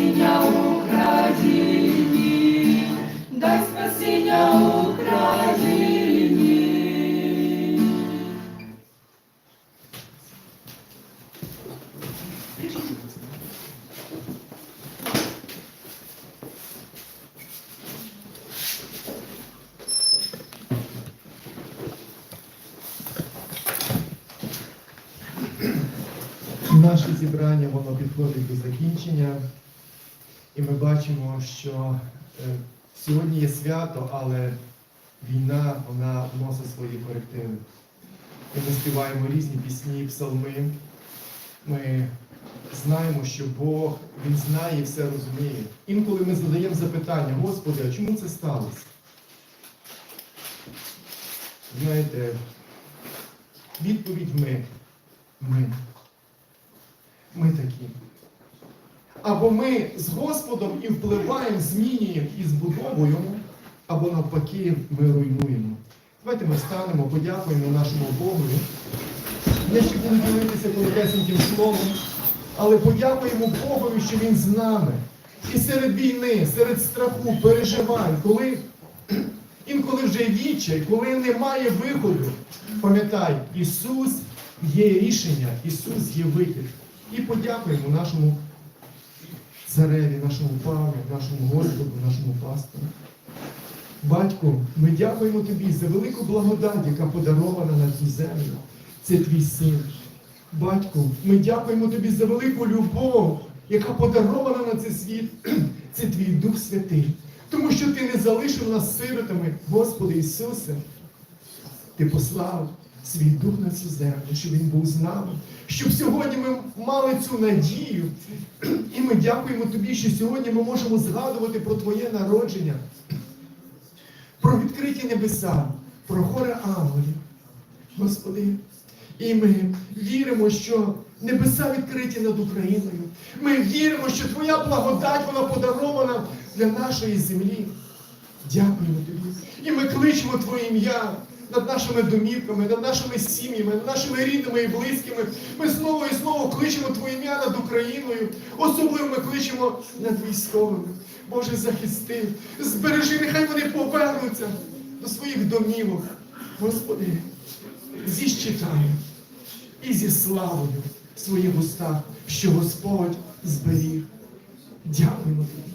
спасіння Україні, дай спасіння Україні. Наше зібрання воно підходить до закінчення, бачимо, що е, сьогодні є свято, але війна вона вносить свої корективи. І ми співаємо різні пісні, псалми. Ми знаємо, що Бог Він знає і все розуміє. Інколи ми задаємо запитання, Господи, а чому це сталося? Знаєте, відповідь ми. Ми. Ми такі. Або ми з Господом і впливаємо, змінюємо і збудовуємо, або навпаки ми руйнуємо. Давайте ми встанемо, подякуємо нашому Богу. Я ще буду ділитися коротесеньким словом, але подякуємо Богові, що Він з нами. І серед війни, серед страху, переживань, коли інколи вже відчай, коли немає виходу, пам'ятай, Ісус є рішення, Ісус є вихід. І подякуємо нашому цареві, нашому Павлу, нашому Господу, нашому пастору. Батько, ми дякуємо тобі за велику благодать, яка подарована на цю землю. Це твій син. Батько, ми дякуємо тобі за велику любов, яка подарована на цей світ. Це твій Дух Святий. Тому що ти не залишив нас сиротами, Господи Ісусе. Ти послав свій дух на цю землю, щоб він був з нами, щоб сьогодні ми мали цю надію. І ми дякуємо тобі, що сьогодні ми можемо згадувати про Твоє народження, про відкриті небеса, про хоре ангелів. Господи, і ми віримо, що небеса відкриті над Україною. Ми віримо, що Твоя благодать вона подарована для нашої землі. Дякуємо тобі. І ми кличемо Твоє ім'я над нашими домівками, над нашими сім'ями, над нашими рідними і близькими. Ми знову і знову кличемо Твоє ім'я над Україною. Особливо ми кличемо над військовими. Боже, захисти, збережи, нехай вони повернуться до своїх домівок. Господи, зі щитами і зі славою в своїх устах, що Господь зберіг. Дякуємо тобі.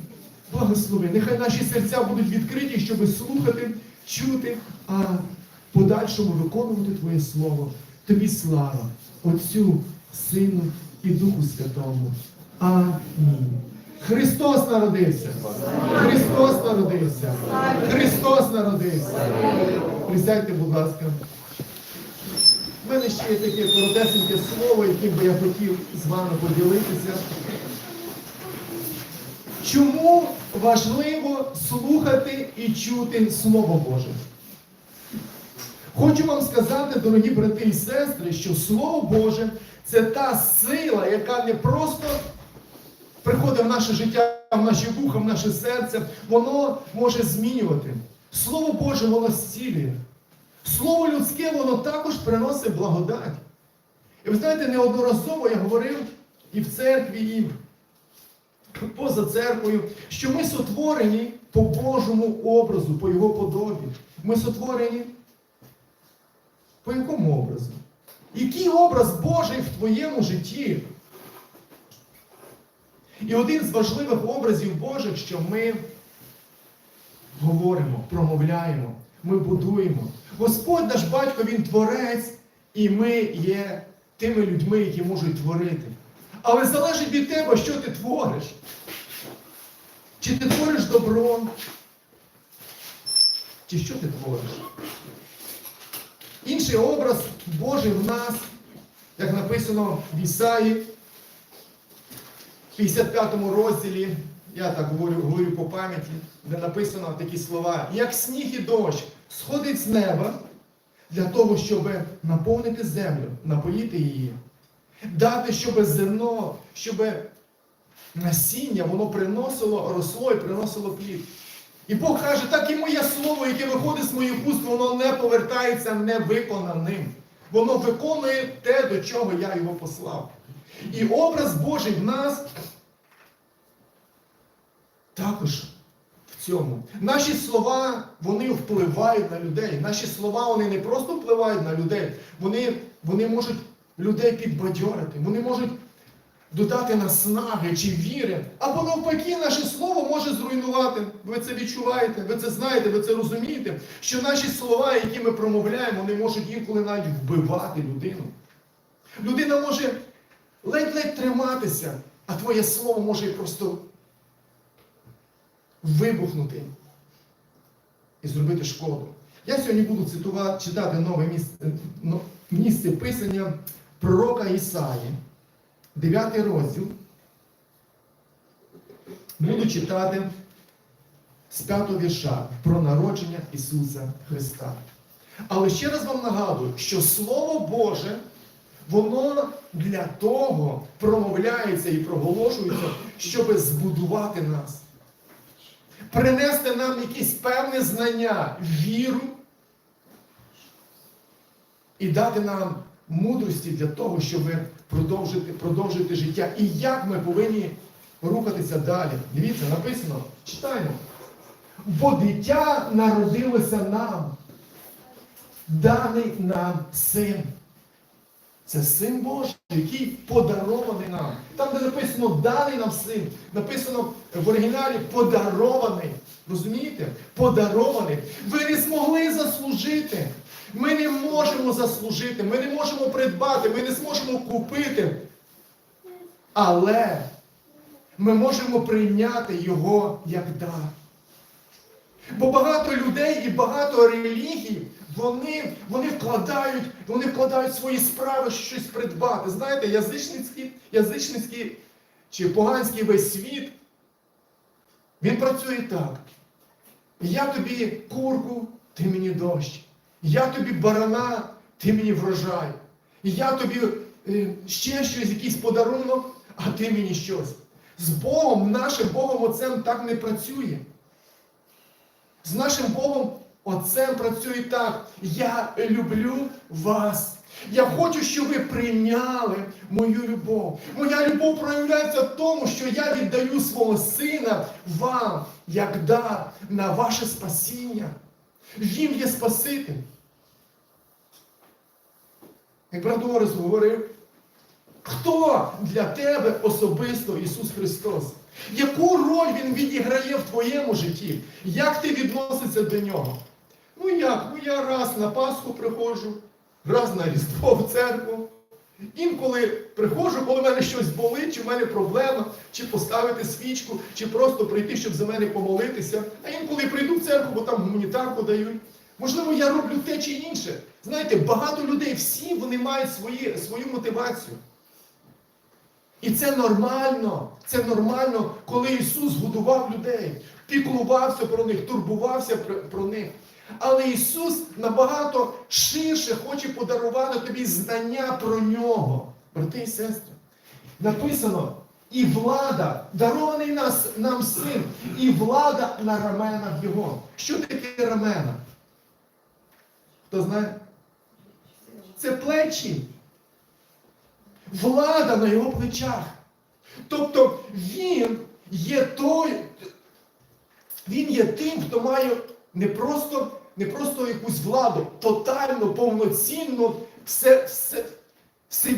Благослови. Нехай наші серця будуть відкриті, щоб слухати, чути, а подальшому виконувати Твоє Слово. Тобі слава, Отцю, Сину і Духу Святому. Амінь. Христос народився! Христос народився! Христос народився! Присядьте, будь ласка. У мене ще є таке коротесеньке слово, яким би я хотів з вами поділитися. Чому важливо слухати і чути Слово Боже? Хочу вам сказати, дорогі брати і сестри, що Слово Боже це та сила, яка не просто приходить в наше життя, в наші вуха, в наше серце, воно може змінювати. Слово Боже, воно зцілює. Слово людське, воно також приносить благодать. І ви знаєте, неодноразово я говорив і в церкві, і поза церквою, що ми сотворені по Божому образу, по Його подобі. Ми сотворені по якому образу? Який образ Божий в твоєму житті? І один з важливих образів Божих, що ми говоримо, промовляємо, ми будуємо. Господь наш батько, Він творець, і ми є тими людьми, які можуть творити. Але залежить від тебе, що ти твориш. Чи ти твориш добро, чи що ти твориш? Інший образ Божий в нас, як написано в Ісаї, в 55 розділі, я так говорю, говорю по пам'яті, де написано такі слова, як сніг і дощ сходить з неба для того, щоб наповнити землю, напоїти її, дати, щоб зерно, щоб насіння воно приносило, росло і приносило плід. І Бог каже, так і моє слово, яке виходить з моїх уст, воно не повертається невиконаним. Воно виконує те, до чого я його послав. І образ Божий в нас також в цьому. Наші слова вони впливають на людей. Наші слова вони не просто впливають на людей, вони, вони можуть людей підбадьорити, вони можуть додати наснаги чи віри. Або навпаки, наше слово може зруйнувати. Ви це відчуваєте, ви це знаєте, ви це розумієте, що наші слова, які ми промовляємо, вони можуть інколи навіть вбивати людину. Людина може ледь-ледь триматися, а твоє слово може просто вибухнути і зробити шкоду. Я сьогодні буду цитувати, читати нове місце, місце писання пророка Ісаї, 9 розділ. Буду читати з 5 вірша про народження Ісуса Христа. Але ще раз вам нагадую, що Слово Боже, воно для того промовляється і проголошується, щоб збудувати нас принести нам якесь певне знання, віру і дати нам мудрості для того, щоб продовжити, продовжити життя. І як ми повинні рухатися далі. Дивіться, написано, читаємо. Бо дитя народилося нам, даний нам син. Це син Божий, який подарований нам. Там, де написано даний нам син, написано в оригіналі подарований. Розумієте? Подарований. Ви не змогли заслужити. Ми не можемо заслужити, ми не можемо придбати, ми не зможемо купити. Але ми можемо прийняти його як дар. Бо багато людей і багато релігій, вони, вони, вкладають, вони вкладають свої справи щось придбати. Знаєте, язичницький, язичницький чи поганський весь світ, він працює так. Я тобі курку, ти мені дощ. Я тобі барана, ти мені врожай. Я тобі е, ще щось, якийсь подарунок, а ти мені щось. З Богом, нашим Богом Отцем так не працює. З нашим Богом Отцем працює так. Я люблю вас. Я хочу, щоб ви прийняли мою любов. Моя любов проявляється в тому, що я віддаю свого сина вам як дар на ваше спасіння. Він є Спаситель. Орес говорив, хто для тебе особисто Ісус Христос? Яку роль Він відіграє в твоєму житті? Як ти відносишся до нього? Ну як? Ну я раз на Пасху приходжу, раз на Різдво в церкву. Інколи приходжу, коли в мене щось болить, чи в мене проблема, чи поставити свічку, чи просто прийти, щоб за мене помолитися. А інколи прийду в церкву, бо там гуманітарку дають. Можливо, я роблю те чи інше. Знаєте, багато людей, всі вони мають свої, свою мотивацію. І це нормально. Це нормально, коли Ісус годував людей, піклувався про них, турбувався про, них. Але Ісус набагато ширше хоче подарувати тобі знання про нього, брати і сестри. Написано, і влада, дарований нас, нам син, і влада на раменах Його. Що таке рамена? Хто знає? Це плечі. Влада на його плечах. Тобто він є той, він є тим, хто має не просто, не просто якусь владу, тотальну, повноцінну, все, все, все,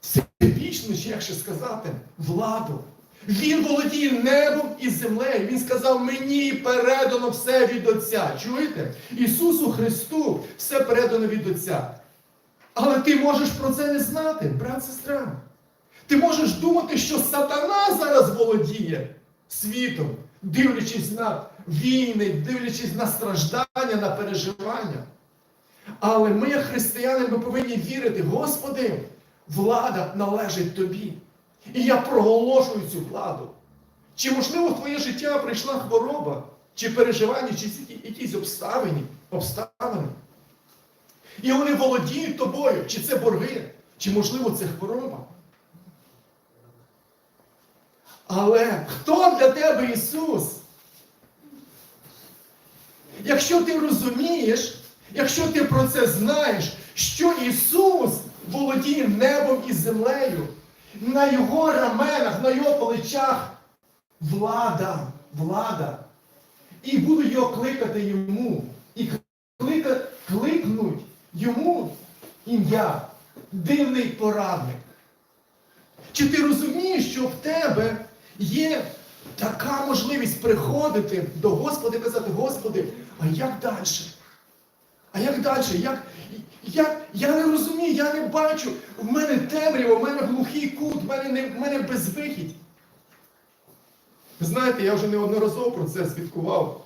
всебічну, чи як ще сказати, владу. Він володіє небом і землею. Він сказав, мені передано все від Отця. Чуєте? Ісусу Христу все передано від Отця. Але ти можеш про це не знати, брат, сестра. Ти можеш думати, що сатана зараз володіє світом, дивлячись на війни, дивлячись на страждання, на переживання. Але ми, як християни, ми повинні вірити, Господи, влада належить тобі. І я проголошую цю владу. Чи, можливо, в твоє життя прийшла хвороба, чи переживання, чи якісь обставини, обставини. І вони володіють тобою, чи це борги, чи, можливо, це хвороба. Але хто для тебе Ісус? Якщо ти розумієш, якщо ти про це знаєш, що Ісус володіє небом і землею, на Його раменах, на Його плечах влада, влада. І будуть його кликати йому. І клика, кликнуть йому ім'я, дивний порадник. Чи ти розумієш, що в тебе є така можливість приходити до Господа і казати, Господи, а як далі? А як далі? Як, як, я не розумію, я не бачу. В мене темрява, в мене глухий кут, в мене, не, в мене безвихідь. Ви знаєте, я вже неодноразово про це свідкував.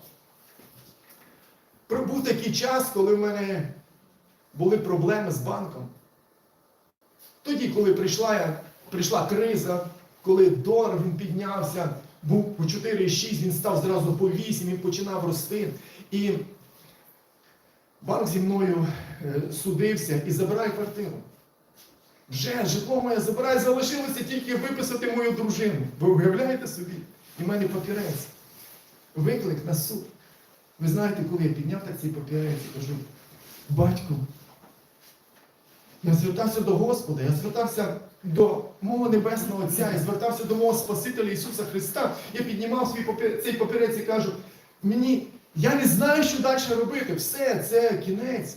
Був такий час, коли в мене були проблеми з банком. Тоді, коли прийшла, я- прийшла криза, коли долар він піднявся, був по 4,6, він став зразу по 8, він починав рости. І банк зі мною е, судився і забирає квартиру. Вже житло моє забирає, залишилося тільки виписати мою дружину. Ви уявляєте собі? І в мене папірець. Виклик на суд. Ви знаєте, коли я підняв так цей папірець і кажу, батько, я звертався до Господа, я звертався до мого Небесного Отця, я звертався до мого Спасителя Ісуса Христа. Я піднімав свій папір- цей папірець і кажу, мені, я не знаю, що далі робити. Все, це кінець.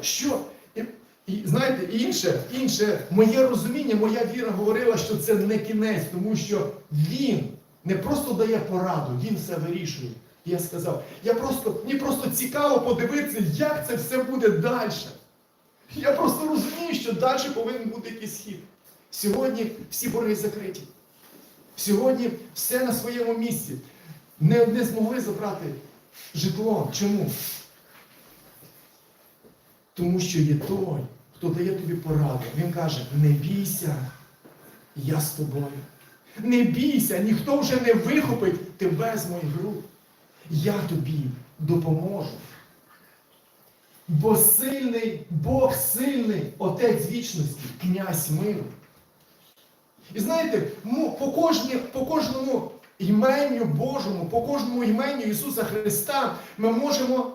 Що? І, і знаєте, інше, інше, моє розуміння, моя віра говорила, що це не кінець, тому що він не просто дає пораду, він все вирішує. І я сказав, я просто, мені просто цікаво подивитися, як це все буде далі. Я просто розумію, що далі повинен бути якийсь хід. Сьогодні всі борги закриті. Сьогодні все на своєму місці. Не, не змогли забрати житло. Чому? Тому що є той, хто дає тобі пораду. Він каже, не бійся, я з тобою. Не бійся, ніхто вже не вихопить тебе з моїх рук. Я тобі допоможу. Бо сильний, Бог сильний, Отець вічності, князь миру. І знаєте, по, кожні, по кожному іменню Божому, по кожному іменню Ісуса Христа ми можемо,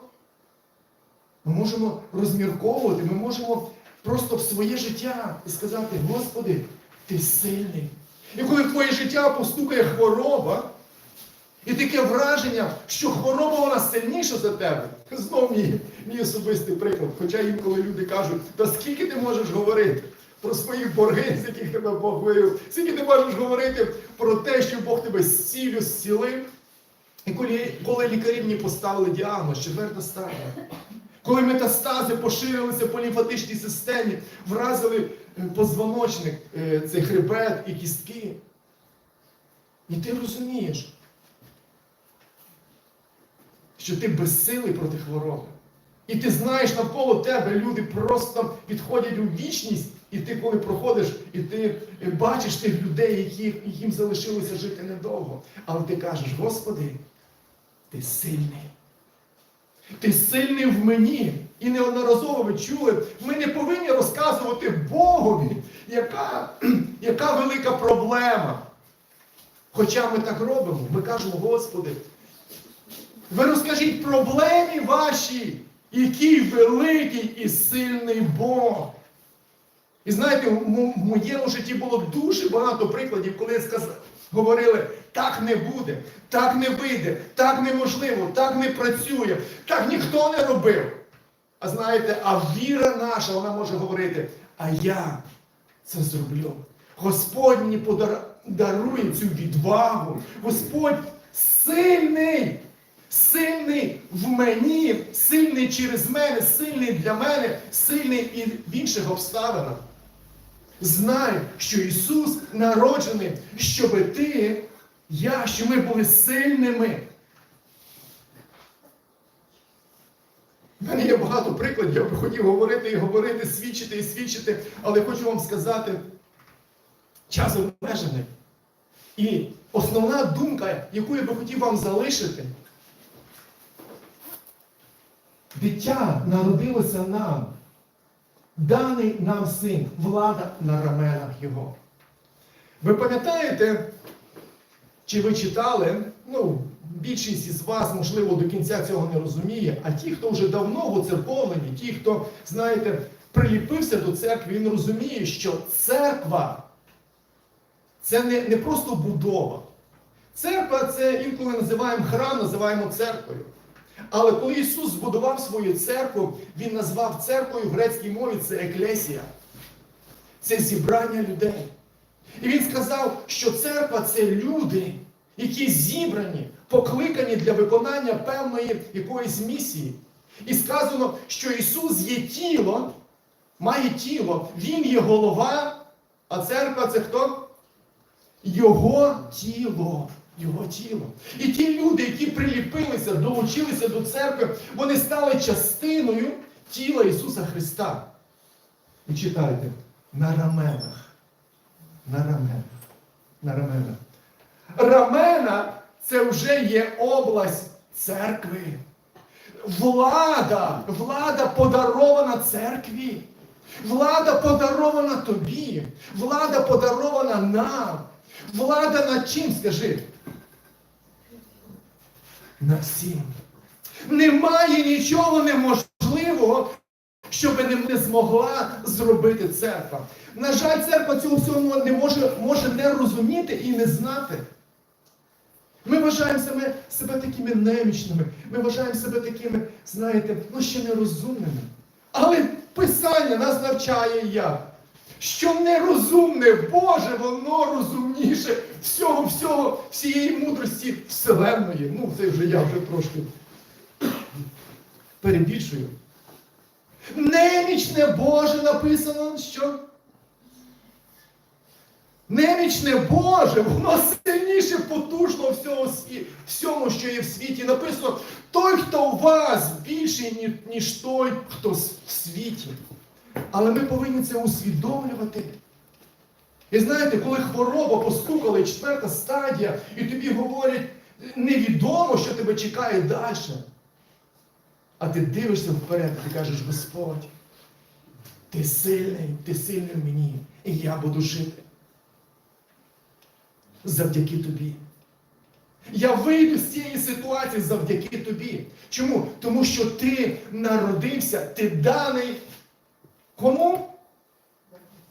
ми можемо розмірковувати, ми можемо просто в своє життя і сказати, Господи, ти сильний. І коли в твоє життя постукає хвороба, і таке враження, що хвороба вона сильніша за тебе. Знов мій, мій особистий приклад. Хоча інколи люди кажуть, та скільки ти можеш говорити про свої борги, з яких тебе Бог вивів, скільки ти можеш говорити про те, що Бог тебе зцілю, зцілив. І коли, коли лікарі мені поставили діагноз, четверта стадія, коли метастази поширилися по лімфатичній системі, вразили е, позвоночник, е, цей хребет і кістки. І ти розумієш, що ти безсилий проти хвороби. І ти знаєш, навколо тебе люди просто підходять у вічність, і ти, коли проходиш, і ти бачиш тих людей, які, яким залишилося жити недовго. Але ти кажеш, Господи, ти сильний. Ти сильний в мені. І неодноразово ви чули, ми не повинні розказувати Богові, яка, яка велика проблема. Хоча ми так робимо, ми кажемо, Господи, ви розкажіть проблемі ваші, який великий і сильний Бог. І знаєте, в моєму житті було дуже багато прикладів, коли сказ- говорили, так не буде, так не вийде, так неможливо, так не працює, так ніхто не робив. А знаєте, а віра наша, вона може говорити, а я це зроблю. Господь мені дарує цю відвагу. Господь сильний, сильний в мені, сильний через мене, сильний для мене, сильний і в інших обставинах. Знай, що Ісус народжений, щоб ти, я, що ми були сильними. У мене є багато прикладів, я би хотів говорити і говорити, свідчити і свідчити, але хочу вам сказати, час обмежений. І основна думка, яку я би хотів вам залишити, дитя народилося нам, даний нам син, влада на раменах його. Ви пам'ятаєте, чи ви читали, ну, більшість із вас, можливо, до кінця цього не розуміє, а ті, хто вже давно воцерковлені, ті, хто, знаєте, приліпився до церкви, він розуміє, що церква це не, не просто будова, Церква це інколи називаємо храм, називаємо церквою. Але коли Ісус збудував свою церкву, Він назвав церквою в грецькій мові це еклесія. Це зібрання людей. І він сказав, що церква це люди, які зібрані, покликані для виконання певної якоїсь місії. І сказано, що Ісус є тіло, має тіло, Він є голова, а церква це хто? Його тіло. Його тіло. І ті люди, які приліпилися, долучилися до церкви, вони стали частиною тіла Ісуса Христа. І читайте, на раменах. На раменах. На раменах. Рамена це вже є область церкви. Влада, влада подарована церкві. Влада подарована тобі. Влада подарована нам. Влада над чим, скажи? Над всім. Немає нічого неможливого, що би не- не змогла зробити церква. На жаль, церква цього всього не може, може не розуміти і не знати. Ми вважаємо себе, себе такими немічними, ми вважаємо себе такими, знаєте, ну ще нерозумними. Але Писання нас навчає як? Що нерозумне Боже, воно розумніше всього, всього, всієї мудрості Вселенної. Ну, це вже я вже трошки перебільшую. Немічне Боже написано, що? Немічне Боже, воно сильніше потужно всього, всьому, що є в світі. Написано, той, хто у вас більший, ніж той, хто в світі. Але ми повинні це усвідомлювати. І знаєте, коли хвороба постукала, і четверта стадія, і тобі говорять, невідомо, що тебе чекає далі. А ти дивишся вперед, і ти кажеш, Господь, ти сильний, ти сильний в мені, і я буду жити. Завдяки тобі. Я вийду з цієї ситуації завдяки тобі. Чому? Тому що ти народився, ти даний. Кому?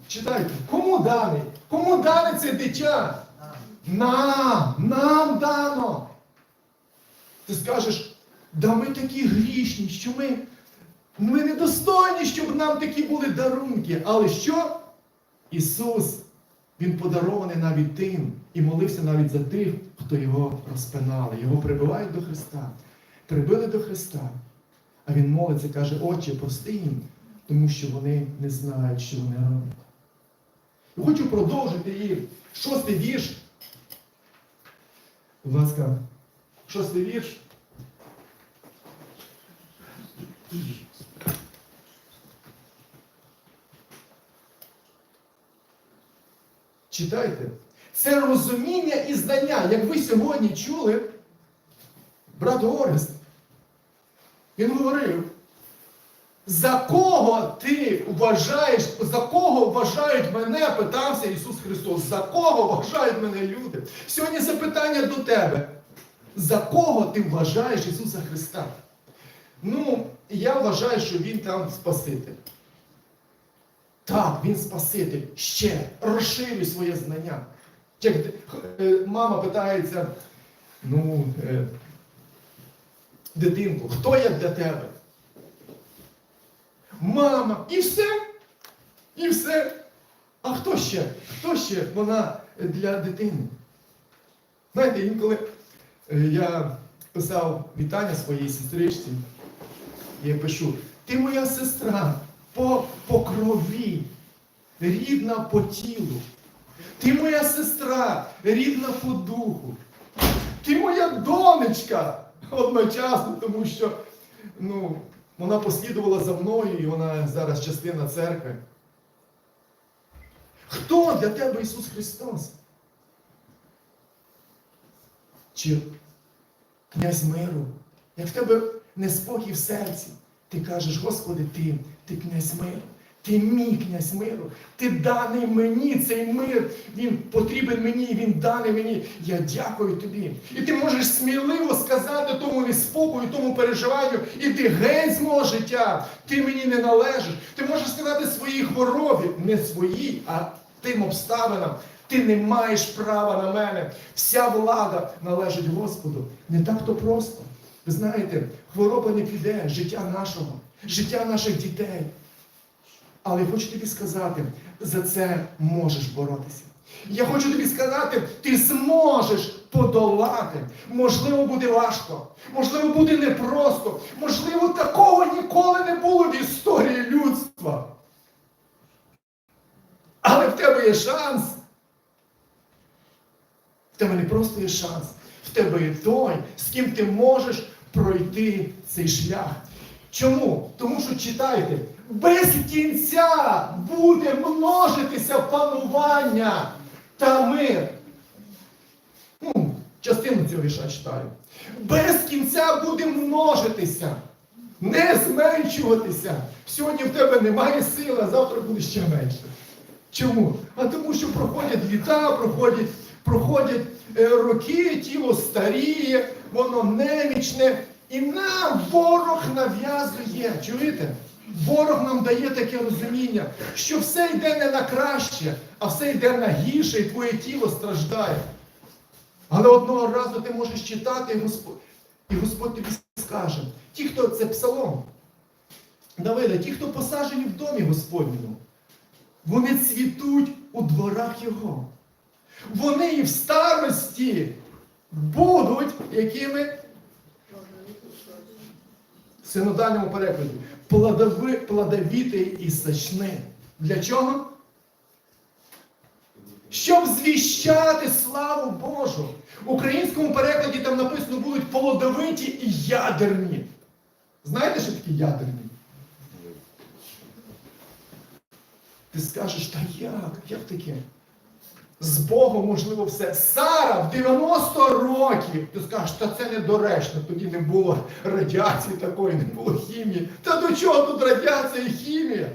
Читайте, кому даний? Кому дане це дитя? Нам, нам дано. Ти скажеш, да ми такі грішні, що ми, ми недостойні, щоб нам такі були дарунки. Але що? Ісус, Він подарований навіть тим і молився навіть за тих, хто його розпинали. Його прибивають до Христа. Прибили до Христа. А Він молиться, каже, Отче, прости їм, тому що вони не знають, що вони роблять. І Хочу продовжити і шостий вірш. Будь ласка, шостий вірш. Читайте. Це розуміння і знання, як ви сьогодні чули, брат Орест. Він говорив, за кого ти вважаєш, за кого вважають мене, питався Ісус Христос, за кого вважають мене люди? Сьогодні запитання до тебе. За кого ти вважаєш Ісуса Христа? Ну, я вважаю, що Він там Спаситель. Так, Він Спаситель. Ще розширюй своє знання. Як е, мама питається, ну, е, дитинку, хто я для тебе? Мама, і все. І все. А хто ще? Хто ще вона для дитини? Знаєте, інколи е, я писав вітання своїй сестричці, і я пишу, ти моя сестра по, по крові, рідна по тілу. Ти моя сестра, рідна по духу. Ти моя донечка одночасно, тому що ну, вона послідувала за мною і вона зараз частина церкви. Хто для тебе Ісус Христос? Чи князь миру? Як в тебе неспокій в серці, ти кажеш, Господи, ти, ти князь миру. Ти мій князь миру, ти даний мені цей мир, він потрібен мені, він даний мені. Я дякую тобі. І ти можеш сміливо сказати тому неспокою, тому переживанню, іди геть з мого життя, ти мені не належиш. Ти можеш сказати своїй хворобі, не своїй, а тим обставинам. Ти Ти не маєш права на мене. Вся влада належить Господу. Не так то просто. Ви знаєте, хвороба не піде, життя нашого, життя наших дітей. Але я хочу тобі сказати, за це можеш боротися. Я хочу тобі сказати, ти зможеш подолати. Можливо, буде важко, можливо, буде непросто, можливо, такого ніколи не було в історії людства. Але в тебе є шанс. В тебе не просто є шанс, в тебе є той, з ким ти можеш пройти цей шлях. Чому? Тому що читайте, без кінця буде множитися панування та мир. Ну, частину цього віша читаю. Без кінця буде множитися, не зменшуватися. Сьогодні в тебе немає сили, а завтра буде ще менше. Чому? А тому, що проходять літа, проходять, проходять е, роки, тіло старіє, воно немічне. І нам ворог нав'язує. Чуєте? Ворог нам дає таке розуміння, що все йде не на краще, а все йде на гірше, і твоє тіло страждає. Але одного разу ти можеш читати, і Господь, і Господь тобі скаже, ті, хто це псалом, Давида, ті, хто посаджені в домі Господньому, вони цвітуть у дворах Його. Вони і в старості будуть якими синодальному перекладі плодови, плодовітий і сочний. Для чого? Щоб звіщати славу Божу. В українському перекладі там написано будуть плодовиті і ядерні. Знаєте, що такі ядерні? Ти скажеш, та як? Як таке? З Богом можливо все. Сара в 90 років. Ти скажеш, та це недоречно, тоді не було радіації такої, не було хімії. Та до чого тут радіація і хімія?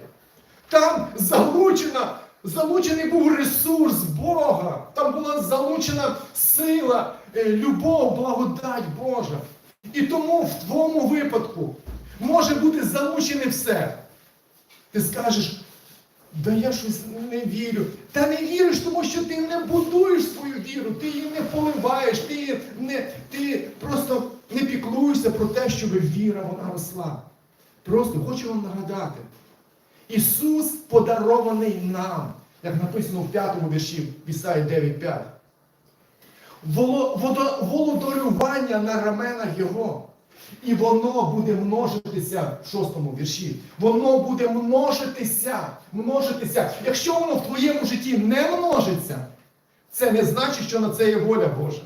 Там залучена, залучений був ресурс Бога. Там була залучена сила, е, любов, благодать Божа. І тому в твоєму випадку може бути залучене все. Ти скажеш, да я щось не вірю. Та не віриш, тому що ти не будуєш свою віру, ти її не поливаєш, ти, її не, ти просто не піклуєшся про те, щоб віра вона росла. Просто хочу вам нагадати. Ісус подарований нам, як написано в п'ятому вірші в Ісаї 9.5. Володарювання на раменах Його. І воно буде множитися в шостому вірші. Воно буде множитися, множитися. Якщо воно в твоєму житті не множиться, це не значить, що на це є воля Божа.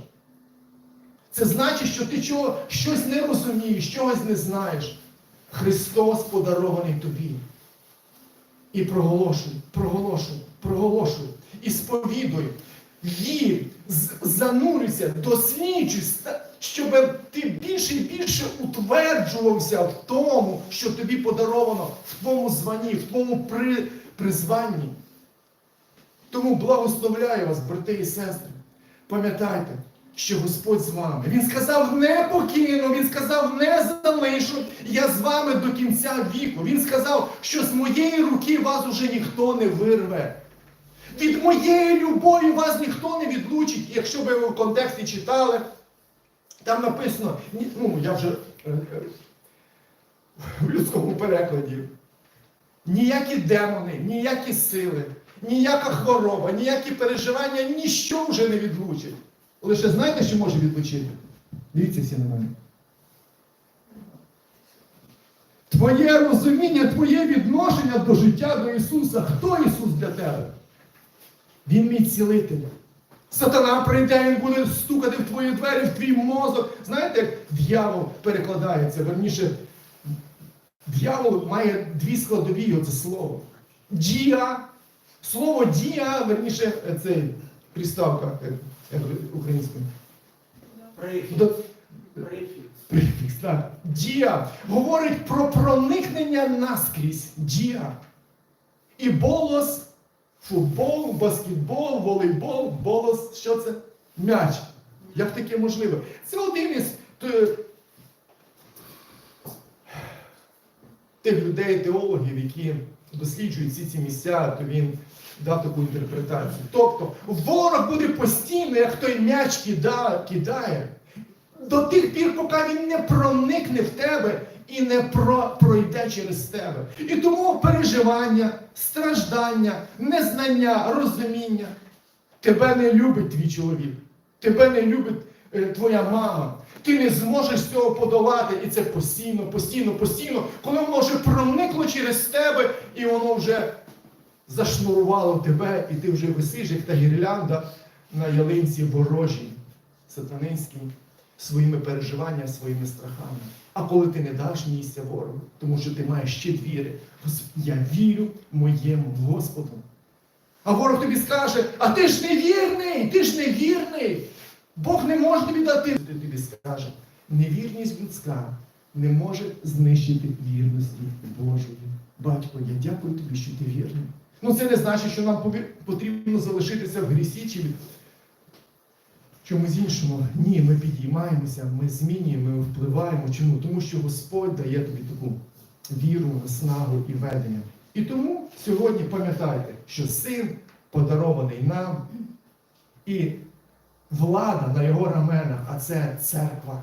Це значить, що ти чого, щось не розумієш, чогось не знаєш. Христос подарований тобі. І проголошуй, проголошуй, проголошуй. І сповідуй. З- занурюйся, досліджуй, щоб ти більше і більше утверджувався в тому, що тобі подаровано, в твоєму званні, в твоєму при, призванні. Тому благословляю вас, брати і сестри. Пам'ятайте, що Господь з вами. Він сказав, не покину, Він сказав, не залишу. Я з вами до кінця віку. Він сказав, що з моєї руки вас уже ніхто не вирве. Від моєї любові вас ніхто не відлучить. Якщо ви в контексті читали, там написано, ну я вже е, е, в людському перекладі. Ніякі демони, ніякі сили, ніяка хвороба, ніякі переживання, ніщо вже не відлучить. Лише знаєте, що може відлучити? Дивіться всі на мене. Твоє розуміння, твоє відношення до життя до Ісуса. Хто Ісус для тебе? Він мій цілитель. Сатана прийде, він буде стукати в твої двері, в твій мозок. Знаєте, як дьявол перекладається? Верніше, дьявол має дві складові оце слово. Дія. Слово дія, верніше, цей приставка як, як українською. Префікс, так. Дія говорить про проникнення наскрізь. Дія. І болос, футбол, баскетбол, волейбол, болос, що це? М'яч. Як таке можливо? Це один із е, тих людей, теологів, які досліджує всі ці місця, то він дав таку інтерпретацію. Тобто ворог буде постійно, як той м'яч кидає, до тих пір, поки він не проникне в тебе і не про, пройде через тебе. І тому переживання, страждання, незнання, розуміння. Тебе не любить твій чоловік, тебе не любить е, твоя мама. Ти не зможеш цього подолати, і це постійно, постійно, постійно, коли воно вже проникло через тебе, і воно вже зашнурувало тебе, і ти вже висиш, як та гірлянда на ялинці ворожій, сатанинській, своїми переживаннями, своїми страхами. А коли ти не даш місця ворогу, тому що ти маєш ще віри, я вірю моєму Господу. А ворог тобі скаже, а ти ж невірний, ти ж невірний. Бог не може тобі дати. Ти тобі скаже, невірність людська не може знищити вірності Божої. Батько, я дякую тобі, що ти вірний. Ну це не значить, що нам потрібно залишитися в грісі чи чомусь іншому. Ні, ми підіймаємося, ми змінюємо, ми впливаємо. Чому? Тому що Господь дає тобі таку віру, наснагу і ведення. І тому сьогодні пам'ятайте, що син подарований нам, і влада на його раменах, а це церква.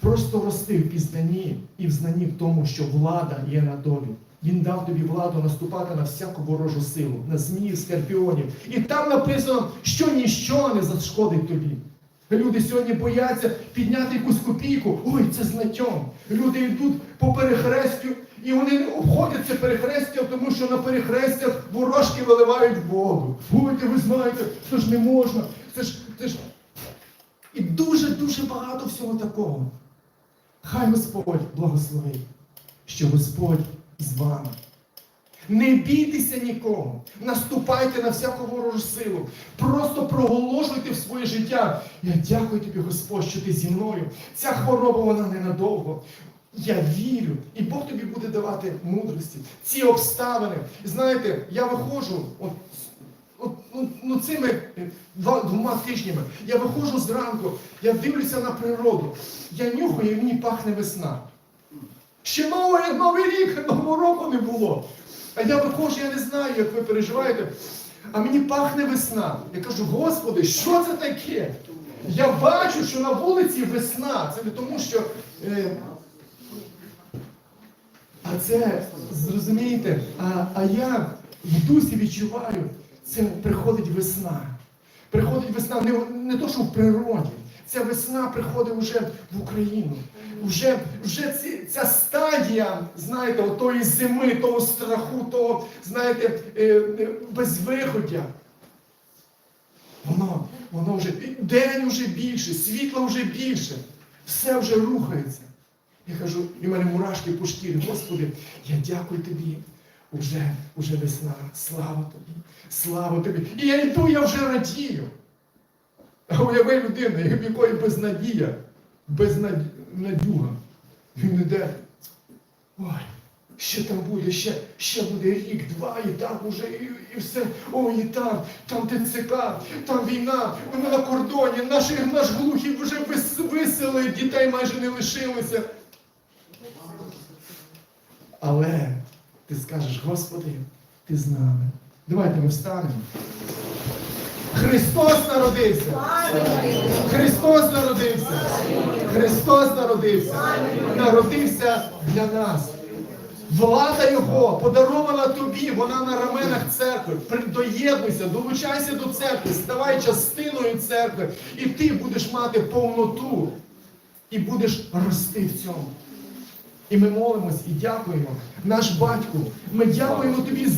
Просто рости в пізнанні і в знанні в тому, що влада є на тобі. Він дав тобі владу наступати на всяку ворожу силу, на зміїв, скорпіонів. І там написано, що ніщо не зашкодить тобі. Люди сьогодні бояться підняти якусь копійку. Ой, це знатьом. Люди йдуть по перехрестю, і вони обходять це перехрестя, тому що на перехрестях ворожки виливають воду. Ой, ви знаєте, це ж не можна. Це ж, це ж. І дуже-дуже багато всього такого. Хай Господь благословить, що Господь з вами. Не бійтеся нікому, наступайте на всяку ворожу силу. Просто проголошуйте в своє життя. Я дякую тобі, Господь, що ти зі мною. Ця хвороба вона ненадовго. Я вірю, і Бог тобі буде давати мудрості. Ці обставини. Знаєте, я виходжу, от, от, ну, ну цими е, двома тижнями, я виходжу зранку, я дивлюся на природу, я нюхаю, і мені пахне весна. Ще новий, новий рік, нового року не було. А я виходжу, я не знаю, як ви переживаєте. А мені пахне весна. Я кажу, Господи, що це таке? Я бачу, що на вулиці весна. Це не тому, що. Е, а це, зрозумієте, а, а я в дусі відчуваю, це приходить весна. Приходить весна не, не то, що в природі. Ця весна приходить вже в Україну. Вже, вже ці, ця стадія, знаєте, отої зими, того страху, того, знаєте, е, е, безвиходя. Воно, воно вже день вже більше, світло вже більше, все вже рухається. Я кажу, і в мене мурашки по шкірі. Господи, я дякую тобі. Уже, уже весна. Слава тобі, слава тобі. І я йду, я вже радію. А уяви людину, в якої безнадія, безнадюга. Він іде. Ой, ще там буде, ще, ще буде рік, два, і там уже, і, і все. Ой, і там, там ТЦК, там війна, ми на кордоні, наші, наш глухий вже вис, висели, дітей майже не лишилося. Але ти скажеш, Господи, ти з нами. Давайте ми встанемо. Христос народився! Христос народився! Христос народився! Народився для нас. Влада Його подарована тобі, вона на раменах церкви. Доєднуйся, долучайся до церкви, ставай частиною церкви, і ти будеш мати повноту, і будеш рости в цьому. І ми молимось і дякуємо. Наш батько, ми дякуємо тобі